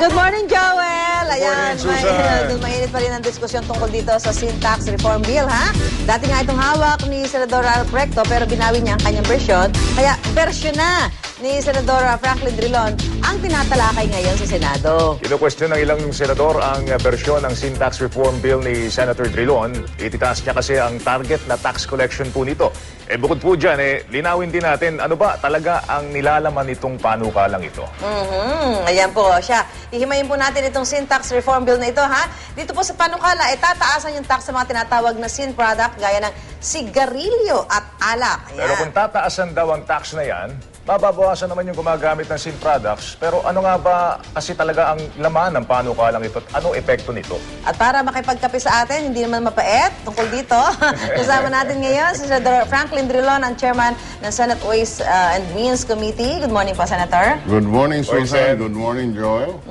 Good morning, Joel! Ayan, morning, Susan. may, mainit pa rin ang diskusyon tungkol dito sa Syntax Reform Bill, ha? Dati nga itong hawak ni Senador Ralph Recto, pero binawi niya ang kanyang versyon. Kaya, versyon na ni Senador Franklin Drilon ang tinatalakay ngayon sa Senado. Kino-question ng ilang senador ang bersyon ng Syntax Reform Bill ni Senator Drilon. Ititaas niya kasi ang target na tax collection po nito. Eh bukod po dyan, eh, linawin din natin ano ba talaga ang nilalaman nitong panukalang ito. Mhm. Ayan po siya. Hihimayin po natin itong syntax reform bill na ito, ha? Dito po sa panukala, eh, tataasan yung tax sa mga tinatawag na sin product gaya ng sigarilyo at alak. Ayan. Pero kung tataasan daw ang tax na yan, mababawasan naman yung gumagamit ng sin products. Pero ano nga ba kasi talaga ang laman ng panukalang ito at anong epekto nito? At para makipagkape sa atin, hindi naman mapait tungkol dito, kasama natin ngayon si Senator Franklin Drilon, ang chairman ng Senate Ways uh, and Means Committee. Good morning po, Senator. Good morning, Morning, Susan. Sen. Good morning, Joel.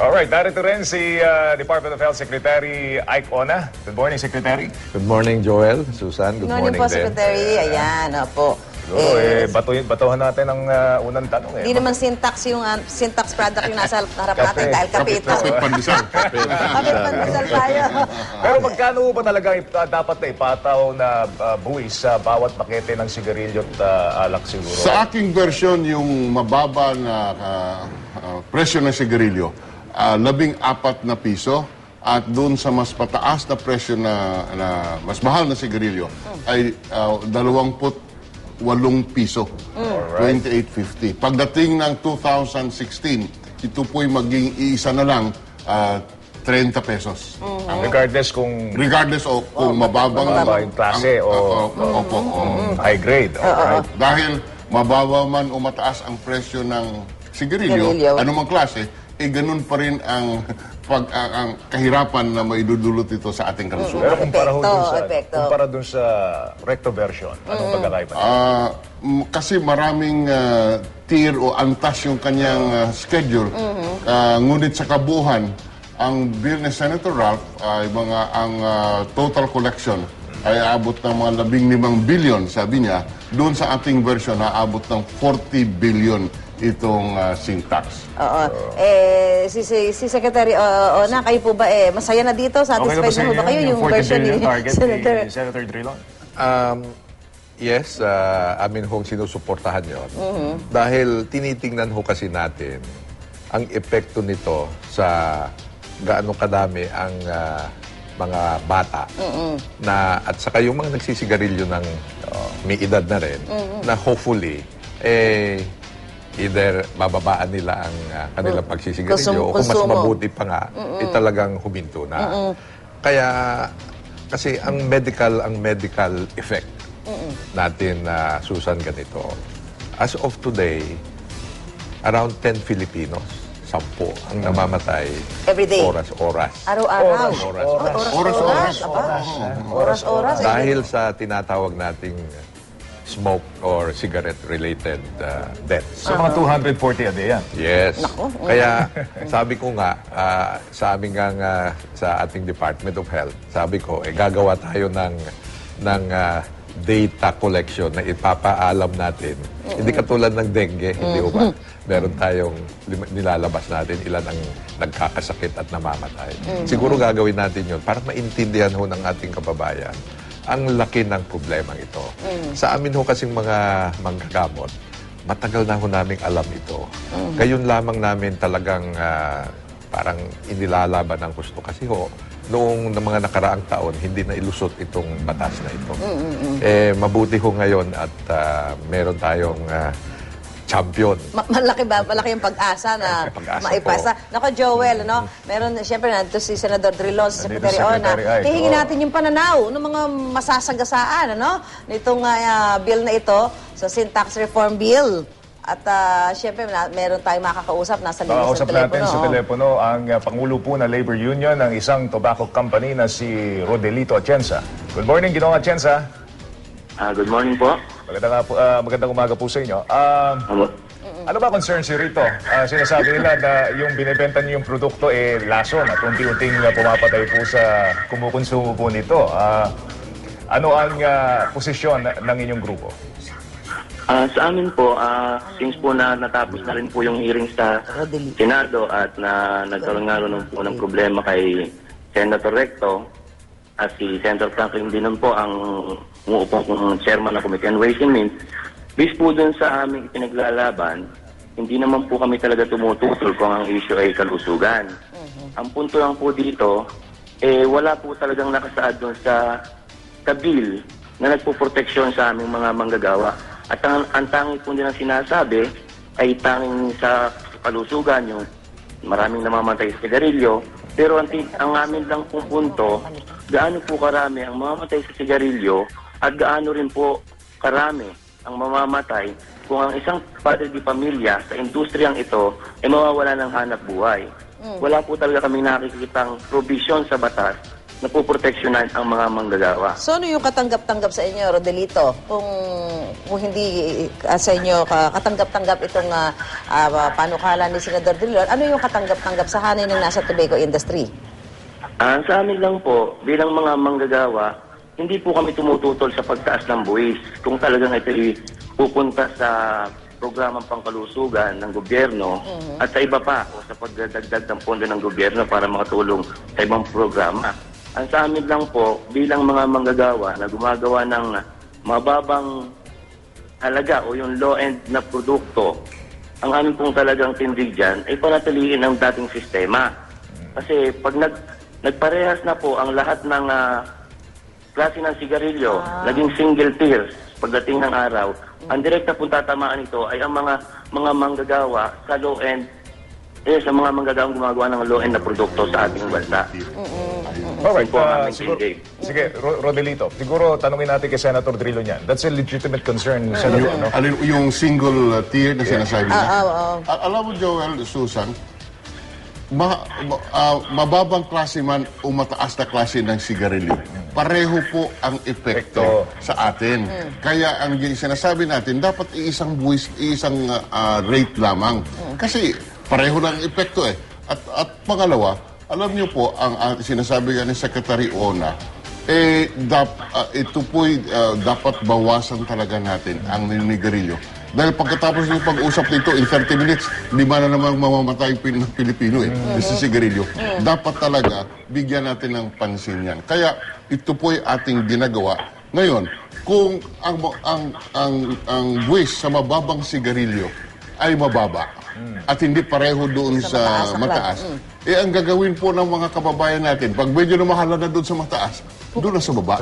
Alright, narito rin si uh, Department of Health Secretary Ike Ona. Good morning, Secretary. Good morning, Joel. Susan, good, Good morning po, din. Secretary. Ayan, opo. Siguro, eh, batuhin, batuhan natin ang ah, unang tanong eh. Hindi naman syntax yung ah, syntax product yung nasa harap natin Kape. dahil kape ito. Kapit pandesal. Kape pandesal tayo. Pero magkano ba talaga ip- ah, dapat na ipataw na ah, buwis sa bawat pakete ng sigarilyo at ah, alak siguro? Sa aking version, yung mababa na ah, ah, presyo ng sigarilyo, ah, labing apat na piso, at doon sa mas pataas na presyo na, na mas mahal na sigarilyo hmm. ay ah, dalawang put 8 piso. Mm. 28.50. Pagdating ng 2016, ito po'y maging iisa na lang ah, 30 pesos. Mm-hmm. Regardless kung Regardless of kung oh, mababang mababa yung klase ah, o- oo, opo, mm-hmm. Mm-hmm. high grade. Alright. Dahil mababaw man o mataas ang presyo ng sigarilyo, Sigarilyo. anumang klase, eh ganun pa rin ang pag ang, ang kahirapan na maidudulot ito sa ating kalusugan. Pero kumpara ho Epekto, dun sa, epekto. kumpara dun sa recto version, anong pagkakaiba? Ah, mm, kasi maraming ah, tier o antas yung kanyang ah, schedule. Ah, ngunit sa kabuhan, ang bill ni Senator Ralph ay mga ang ah, total collection ay aabot ng mga labing limang billion, sabi niya. Doon sa ating version, aabot ng 40 billion itong ah, sin tax. Oo. Eh, si, si, si Secretary uh, Ona, kayo po ba eh, masaya na dito? Okay na ba Satisfied sa na po ba kayo yung 40 version ni Senator? Senator Drilon? Um, yes, uh, amin hong sinusuportahan yon. Mm-hmm. Dahil tinitingnan ho kasi natin ang epekto nito sa gaano kadami ang ah, mga bata na at saka yung mga nagsisigarilyo ng oh, may edad na rin na hopefully eh either bababaan nila ang ah, kanilang pagsisigarilyo Konsum- o kung mas mabuti pa nga eh talagang huminto na. Kaya kasi ang medical ang medical effect natin na Susan ganito. As of today, around 10 Filipinos, 10 ang namamatay Every day? oras-oras. Araw-araw. Oras, oras. Oras-oras. Aba. Oras-oras. eh. Dahil sa tinatawag nating smoke or cigarette-related uh, deaths. So mga 240 a day yan. Yes. Nako. Kaya sabi ko nga ah, sa aming nga nga sa ating Department of Health, sabi ko eh gagawa tayo ng ng ah, data collection na ipapaalam natin. Hindi katulad ng dengue, hindi ho ba? Meron tayong lim- nilalabas natin ilan ang nagkakasakit at namamatay. Siguro gagawin natin yun para maintindihan ho ng ating kababayan ang laki ng problema ito. Sa amin ho kasing mga manggagamot, matagal na ho namin alam ito. Gayon lamang namin talagang ah, parang inilalaban ang gusto. Kasi ho, noong ng mga nakaraang taon, hindi na ilusot itong batas na ito. Eh, mabuti ho ngayon at ah, meron tayong ah, champion. Ma- malaki ba? Malaki yung pag-asa na Pag-asa maipasa. Nako, Joel, ano? Meron, siyempre, nandito si Senador Drilon, si Secretary si Ona. Secretary Hihingin oo. natin yung pananaw ng mga masasagasaan, ano? Nitong ah, bill na ito, sa Syntax Reform Bill. At uh, siyempre, na, meron tayong makakausap. Nasa linis Makakausap ng telepono. natin sa oh. telepono ang uh, Pangulo po ng Labor Union ng isang tobacco company na si Rodelito Atienza. Good morning, Ginoong Atienza. Ah, good morning po. Magandang, uh, uh, magandang umaga po sa inyo. Um, ano ba concern si Rito? Ah, sinasabi nila na yung binibenta niyo yung produkto eh lason at unti-unting uh, pumapatay po sa kumukonsumo po nito. Ah, ano ang ah, posisyon ng inyong grupo? Ah, sa amin po, ah, since po na natapos na rin po yung hearing sa. Senado at na nagkaroon nga rin po ng problema kay Senator Recto at si Senator Franklin Dinon po ang umuupong chairman ng Committee on Ways and Means. Based po dun sa aming pinaglalaban, hindi naman po kami talaga tumututol kung ang issue ay kalusugan. Ang punto lang po dito, eh wala po talagang nakasaad dun sa, sa bill na nagpo-proteksyon sa aming mga manggagawa. At ang, ang tangi po nilang sinasabi ay tanging sa kalusugan, yung maraming namamatay sa sigarilyo. Pero ang, ang amin lang pong punto, gaano po karami ang mamamatay sa sigarilyo at gaano rin po karami ang mamamatay kung ang isang padre di pamilya sa industriyang ito ay mawawala ng hanap buhay. Wala po talaga kami nakikitang provision sa batas na poproteksyonan ang mga manggagawa. So ano yung katanggap-tanggap sa inyo, Rodelito? Kung, kung hindi ah, sa inyo ka- katanggap-tanggap itong ah, ah, panukala ni Senador Drilon, ano yung katanggap-tanggap sa hanay ng nasa tobacco industry? Ah, sa amin lang po, bilang mga manggagawa, hindi po kami tumututol sa pagtaas ng buwis. Kung talagang ito ay pupunta sa programang pangkalusugan ng gobyerno at sa iba pa o sa pagdadagdag ng pondo ng gobyerno para makatulong sa ibang programa. Ang sa amin lang po, bilang mga manggagawa na gumagawa ng mababang halaga o yung low-end na produkto, ang amin pong talagang tindig dyan ay panatiliin ang dating sistema. Kasi pag nag, nagparehas na po ang lahat ng ah, klase ng sigarilyo, naging single tier pagdating ng araw, ang direkta pong tatamaan ito ay ang mga mga manggagawa sa low-end eh, sa mga manggagawang gumagawa ng low-end na produkto sa ating bansa. Alright, Yun po ang ah, aming siguro, sige, Ro- Rodelito, siguro tanungin natin kay Senator Drilon yan. That's a legitimate concern, Senator, Yung, no? alin, yung single uh, tier na sinasabi niya. Ah, oo, oo. Al- alam mo, Joel, Susan, ma, ma- ah, mababang klase man o mataas na klase ng sigarilyo, pareho po ang epekto Epekto. sa atin. Kaya ang gi- sinasabi natin, dapat iisang buwis, iisang ah, ah, rate lamang. Kasi pareho lang ang epekto eh. At, at pangalawa, alam niyo po, ang, ang sinasabi nga ni Secretary Ona, eh, dap, ah, ito po'y ah, dapat bawasan talaga natin ang ninigarilyo. Dahil pagkatapos ng pag-usap nito, in 30 minutes, lima na namang mamamatay ng Pilipino eh, sa sigarilyo. Dapat talaga, bigyan natin ng pansin yan. Kaya, ito po'y ating ginagawa. Ngayon, kung ang, ang, ang, ang buwis sa mababang sigarilyo ay mababa, at hindi pareho doon Sa sa, mataas, mataas, club. eh ang gagawin po ng mga kababayan natin, pag medyo namahala na doon sa mataas, doon na sa baba.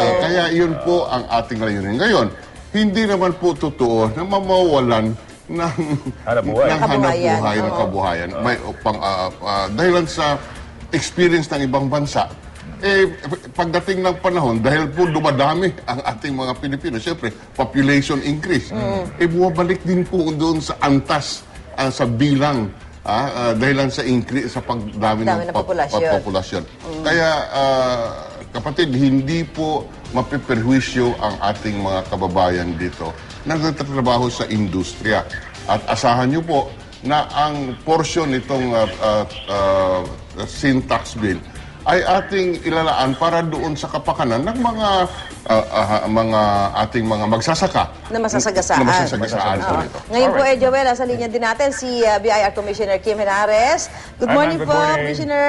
Eh, kaya yun po ang ating layunin. Ngayon, hindi naman po totoo na mamawalan ng Hanap buhay. ng hanap Kabuhayan, buhay ng oo. kabuhayan. May pang ah, ah, dahilan sa experience ng ibang bansa. Eh, pagdating ng panahon, dahil po dumadami ang ating mga Pilipino, siyempre, population increase, eh bumabalik din po doon sa antas, ah, sa bilang, ah, ah, dahilan sa increase, sa pagdami Dami ng pop- populasyon. pop- populasyon. Kaya, ah, kapatid, hindi po mapiperwisyo ang ating mga kababayan dito na nagtatrabaho sa industriya. At asahan niyo po na ang portion nitong ah, ah, ah, sin tax bill ay ating ilalaan para doon sa kapakanan ng mga ah, ah, mga ating mga magsasaka Na masasagasaan. na masasagasaan po nito. Ngayon po, eh, Joel, sa linya din natin si ah, BIR Commissioner Kim Henares. Good morning. Good po, morning. Commissioner.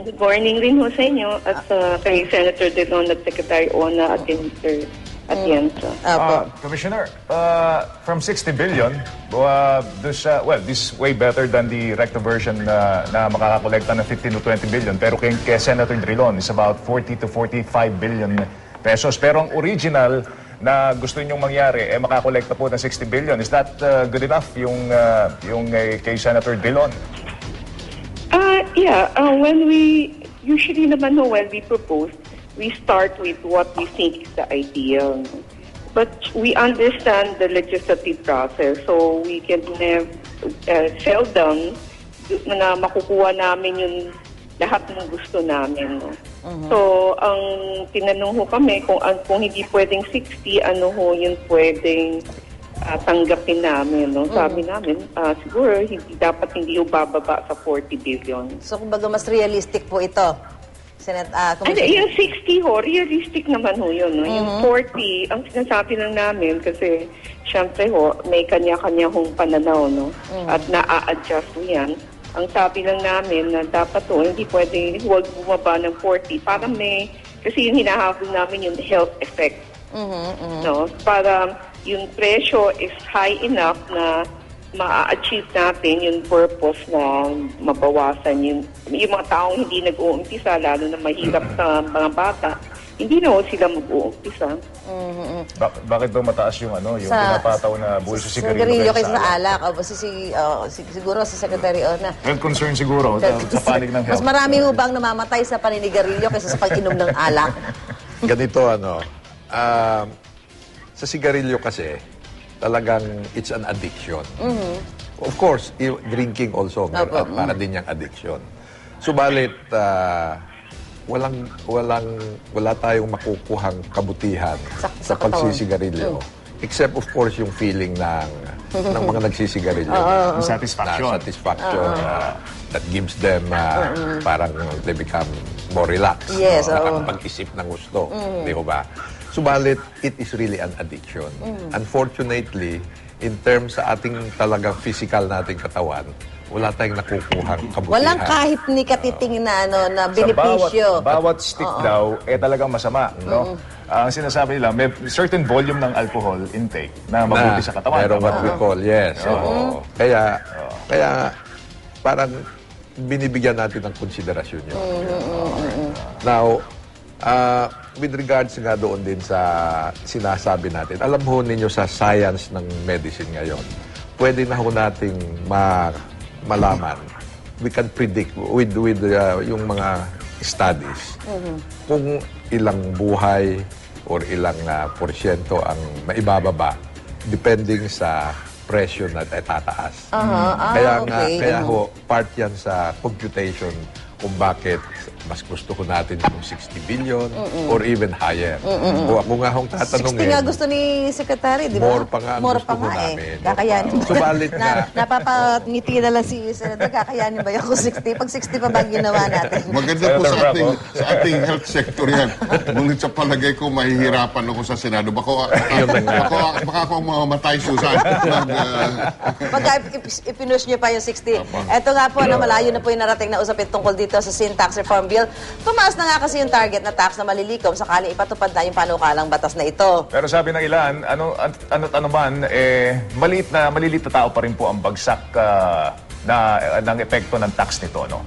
Good morning rin ho sa inyo at uh, kay Senator Delon at Secretary Ona at kay Mr. Atienza. Ah, Commissioner, uh, from 60 billion, uh, this, uh, well, this is way better than the recto version na, na makakakolekta ng 15 to 20 billion. Pero kay, kay Senator Drilon is about 40 to 45 billion pesos. Pero ang original na gusto ninyong mangyari, eh makakolekta po ng 60 billion. Is that uh, good enough yung, uh, yung eh, kay Senator Drilon? Yeah, uh, when we, usually naman ho, when we propose, we start with what we think is the ideal. But we understand the legislative process, so we can have uh, seldom na makukuha namin yung lahat ng gusto namin. No? So, ang tinanong ho kami, kung, kung hindi pwedeng 60, ano ho yung pwedeng ah, tanggapin namin. No? Sabi namin, ah, siguro hindi dapat hindi bababa sa 40 billion. So, kumbaga, mas realistic po ito. Senat, ah, Hindi, Commissioner. yung 60 ho, realistic naman ho yun. No? Yung 40, ang sinasabi lang namin kasi syempre ho, may kanya-kanya hong pananaw, no? At na-adjust ho yan. Ang sabi lang namin na dapat ho, hindi pwede huwag bumaba ng 40 para may, kasi yung hinahabol namin yung health effect. No? Para yung presyo is high enough na ma-achieve natin yung purpose na mabawasan yung, yung mga taong hindi nag-uumpisa, lalo na mahirap sa mga bata, hindi na ho sila mag-uumpisa. Bak- bakit ba mataas yung ano, yung Sa- pinapataw na buhay sa Sa sigarilyo sigarilyo kaysa sa alak. O, si, si, oh, si- siguro si Secretary Ona. Health concern siguro sa, sa panig ng Mas health. marami ho bang namamatay sa paninigarilyo kaysa sa pag-inom ng alak? Ganito ano, um, sa sigarilyo kasi, talagang it's an addiction. Of course, i- drinking also, mer- Opo. para din yung addiction. Subalit, ah, walang, walang, wala tayong makukuhang kabutihan Sa- sa, sa katawan. pagsisigarilyo. Except of course yung feeling ng ng mga nagsisigarilyo. Yung satisfaction. Na satisfaction ah, that gives them ah, parang they become more relaxed. Yes, oo. Nakakapag-isip ng gusto. Di ko ba? Subalit, it is really an addiction. Unfortunately, in terms sa ating talagang physical nating katawan, wala tayong nakukuhang kabutihan. Walang kahit ni katiting na, ano, na Sa bawat, benepisyo. bawat stick daw, eh talagang masama. No? Ang sinasabi nila, may certain volume ng alcohol intake na mabuti sa katawan. Tama what we call, yes. oo. Kaya, kaya parang binibigyan natin ng konsiderasyon yun. Now, ah, with regards nga doon din sa sinasabi natin, alam ho ninyo sa science ng medicine ngayon, pwede na ho nating ma malaman, we can predict with, with ah, yung mga studies kung ilang buhay or ilang ah, porsyento ang maibababa depending sa presyo na tataas. Ah, kaya nga, okay. kaya ho, part yan sa computation kung bakit mas gusto ko natin yung 60 billion or even higher. Kung ako nga 60 tatanungin, nga gusto ni Secretary, di ba? More pa nga ang More gusto pa ko nga eh. namin. Kakayanin ba? Subalit na, nga. Napapangiti na lang si Senator, kakayanin ba yung kung 60? Pag 60 pa ba ginawa natin? Maganda po sa ating, sa ating health sector yan. Ngunit sa palagay ko, mahihirapan ako sa Senado. Baka, baka, baka ako mamamatay, Susan. Mag, Pagka ip- ipinush niyo pa yung 60. Ito nga po, na malayo na po yung narating na usapin tungkol dito sa Sin Tax Reform Bill. Tumaas na nga kasi yung target na tax na malilikom sakaling ipatupad na yung panukalang batas na ito. Pero sabi ng ilan, ano ano ano, ano man eh maliit na maliliit na tao pa rin po ang bagsak ah, na ng epekto ng tax nito, no?